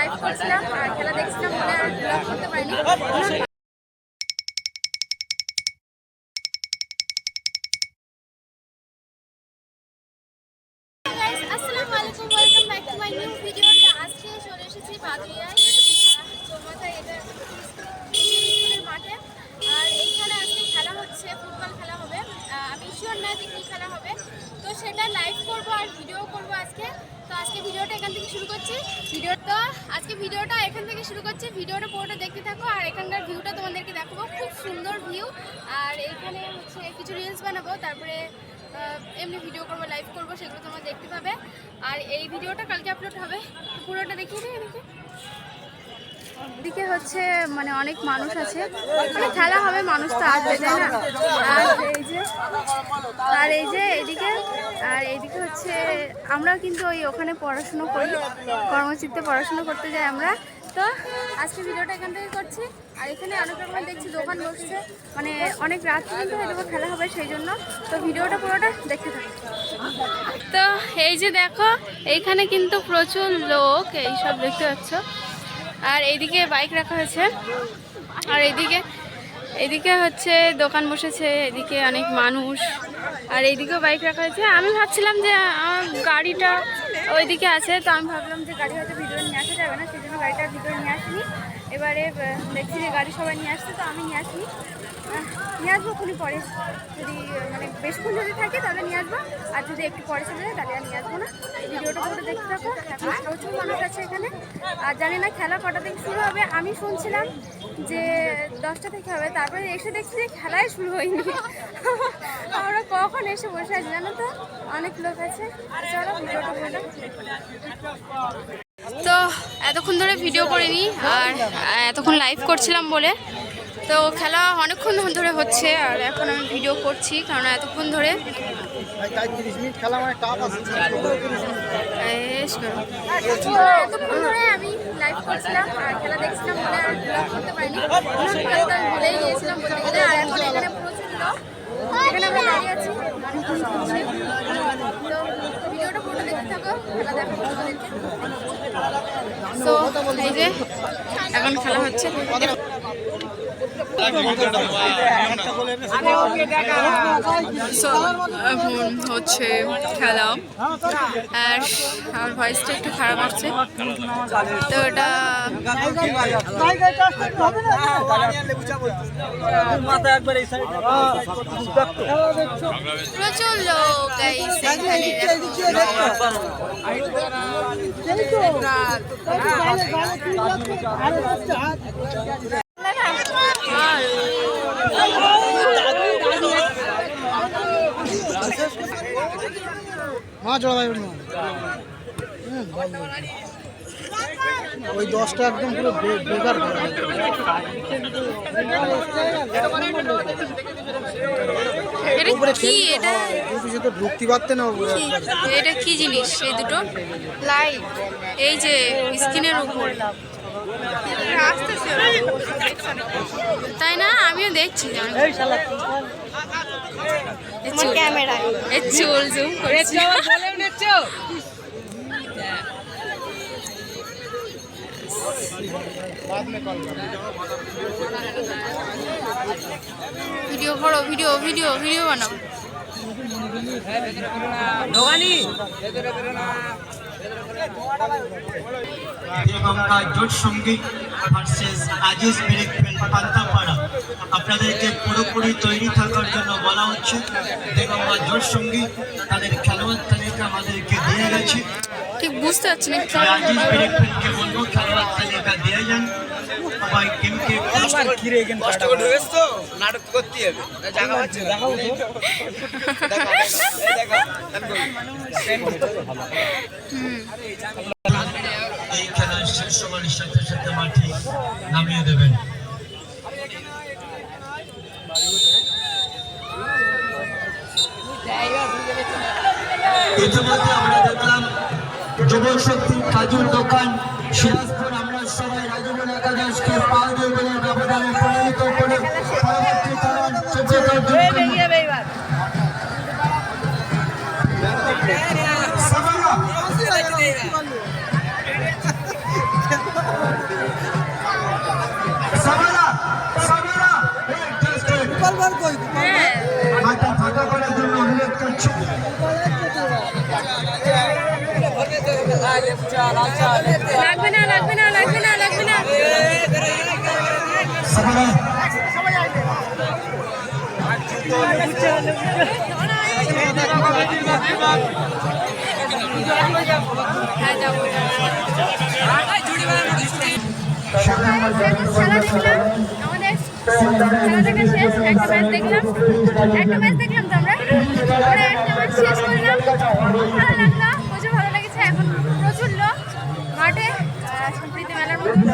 Live করছিলাম, আর খেলা দেখছিলাম বলে আর ব্লগ করতে পারিনি। মাঠে। আর এইখানে আজকে খেলা হচ্ছে ফুটবল শিওর না যে কী খেলা হবে। তো সেটা লাইভ করব আর ভিডিও করব আজকে। তো আজকে ভিডিওটা এখান থেকে শুরু করছি। ভিডিও তো আজকে ভিডিওটা এখান থেকে শুরু করছি। ভিডিওটা পুরোটা দেখতে থাকো আর এখানকার ভিউটা তোমাদেরকে দেখাবো। খুব সুন্দর ভিউ আর এখানে হচ্ছে কিছু রিলস বানাবো, তারপরে এমনি ভিডিও করব লাইভ করব, সেগুলো তোমরা দেখতে পাবে। আর এই ভিডিওটা কালকে আপলোড হবে। পুরোটা দেখিয়ে দিই এদিকে। এদিকে হচ্ছে মানে অনেক মানুষ আছে। মানে খেলা হবে মানুষ তো আসবে, তাই না? আর এই যে, আর এই যে এদিকে, আর এইদিকে হচ্ছে আমরা কিন্তু ওই ওখানে পড়াশুনো করি কর্মচিত্তে পড়াশুনো করতে যাই আমরা। তো আজকে ভিডিওটা এখান থেকে করছি। আর এখানে অনেক রকমের দেখছি, দোকান বসছে। মানে অনেক রাত পর্যন্ত হয়তো খেলা হবে সেই জন্য। তো ভিডিওটা পুরোটা দেখতে থাকি। তো এই যে দেখো, এইখানে কিন্তু প্রচুর লোক, এইসব দেখতে পাচ্ছ। আর এইদিকে বাইক রাখা হয়েছে। আর এইদিকে এদিকে হচ্ছে দোকান বসেছে এদিকে অনেক মানুষ। আর এইদিকেও বাইক রাখা হয়েছে। আমি ভাবছিলাম যে, আমার গাড়িটা ওইদিকে আছে, তো আমি ভাবলাম যে গাড়ি হয়তো ভিতরে নিয়ে আসা যাবে না, সেই জন্য গাড়িটা ভিতরে নিয়ে আসিনি। এবারে দেখছি যে গাড়ি সবাই নিয়ে আসছে, তো আমি নিয়ে আসিনি নিয়ে আসব খুনি পরে। যদি মানে বেশিক্ষণ যদি থাকে, তাহলে নিয়ে আসব। আর যদি একটু পরে চলে যায়, তাহলে আর নিয়ে আসব না। ভিডিওটা পুরো দেখতে থাকো। প্রচুর মানুষ আছে এখানে। আর জানি না খেলা কটা থেকে শুরু হবে। আমি শুনছিলাম যে দশটা থেকে হবে। তারপরে এসে দেখছি যে খেলাই শুরু হয়নি। আমরা কখন এসে বসে আছি জানো তো? অনেক লোক আছে। চলো, ভিডিওটা তো এতক্ষণ ধরে ভিডিও করিনি আর এতক্ষণ লাইভ করছিলাম বলে। তো খেলা অনেকক্ষণ ধরে হচ্ছে আর এখন আমি ভিডিও করছি কারণ এতক্ষণ ধরে। তাই তিরিশ মিনিট খেলা টাপ আছে বেশ করো। তো এতক্ষণ ধরে আমি লাইভ করছিলাম আর খেলা দেখছিলাম বলে আর ব্লগ করতে পারিনি ব্লগ করতে আমি ভুলেই গিয়েছিলাম বলতে গেলে আর এখন এখানে প্রচুর লোক এখানে আমরা দাঁড়িয়ে আছি। তো এই যে এখন খেলা হচ্ছে। এখন হচ্ছে খেলা আর আমার ভয়েসটা একটু খারাপ আসছে তো এটা প্রচুর লোক এখানে। মা জড়া ভাই ওই দশটা একদম পুরো বেকার করা। এটা কি? এটা কেউ কিছু তো ঢুকতে পারতে না এটা কি জিনিস? এই দুটো? লাইট এই যে স্ক্রিনের উপর। তাই না? আমিও দেখছি। ক্যামেরায়। এই চুল জুম করছি ভিডিও করো ভিডিও ভিডিও ভিডিও বানাও। জোট সংগীত। ভার্সেস আজিজ মিরিকফিল্ড পান্তাপাড়া আপনাদেরকে পুরোপুরি তৈরি থাকার জন্য বলা হচ্ছে দেবঙ্কা জোট সংগীত তাদের খেলোয়াড় তালিকা আমাদেরকে দিয়ে গেছে। ঠিক বুঝতে পারছি না আজিজ মিরিকফিল্ডকে বলব খেলোয়াড় তালিকা দিয়ে যান। সবাই টিমকে কষ্ট করে ঢুকেছ তো? নাটক করতে হবে। জায়গা হচ্ছে না। এই শেষ সময়ের সাথে সাথে মাঠে নামিয়ে দেবেন। ইতিমধ্যে আমরা দেখলাম যুব শক্তি কাজুর দোকান, সিরাজপুর। আমরা সবাই রাজীবন একাদশকে দুই গোলের ব্যবধানে পরিণত করে পরবর্তী লাগবে না লাগবে না লাগবে না লাগবে না। আমাদের শেষ একটা ম্যাচ দেখলাম, একটা ম্যাচ দেখলাম তো আমরা। শেষ করলাম। ভালো লাগল প্রচুর ভালো লেগেছে এখন প্রচুর লোক মাঠে আহ, সম্প্রীতি মেলার মতো এগুলো অত লোক না কিন্তু প্রচুর লোক ওদেরকে লোকটা দেখে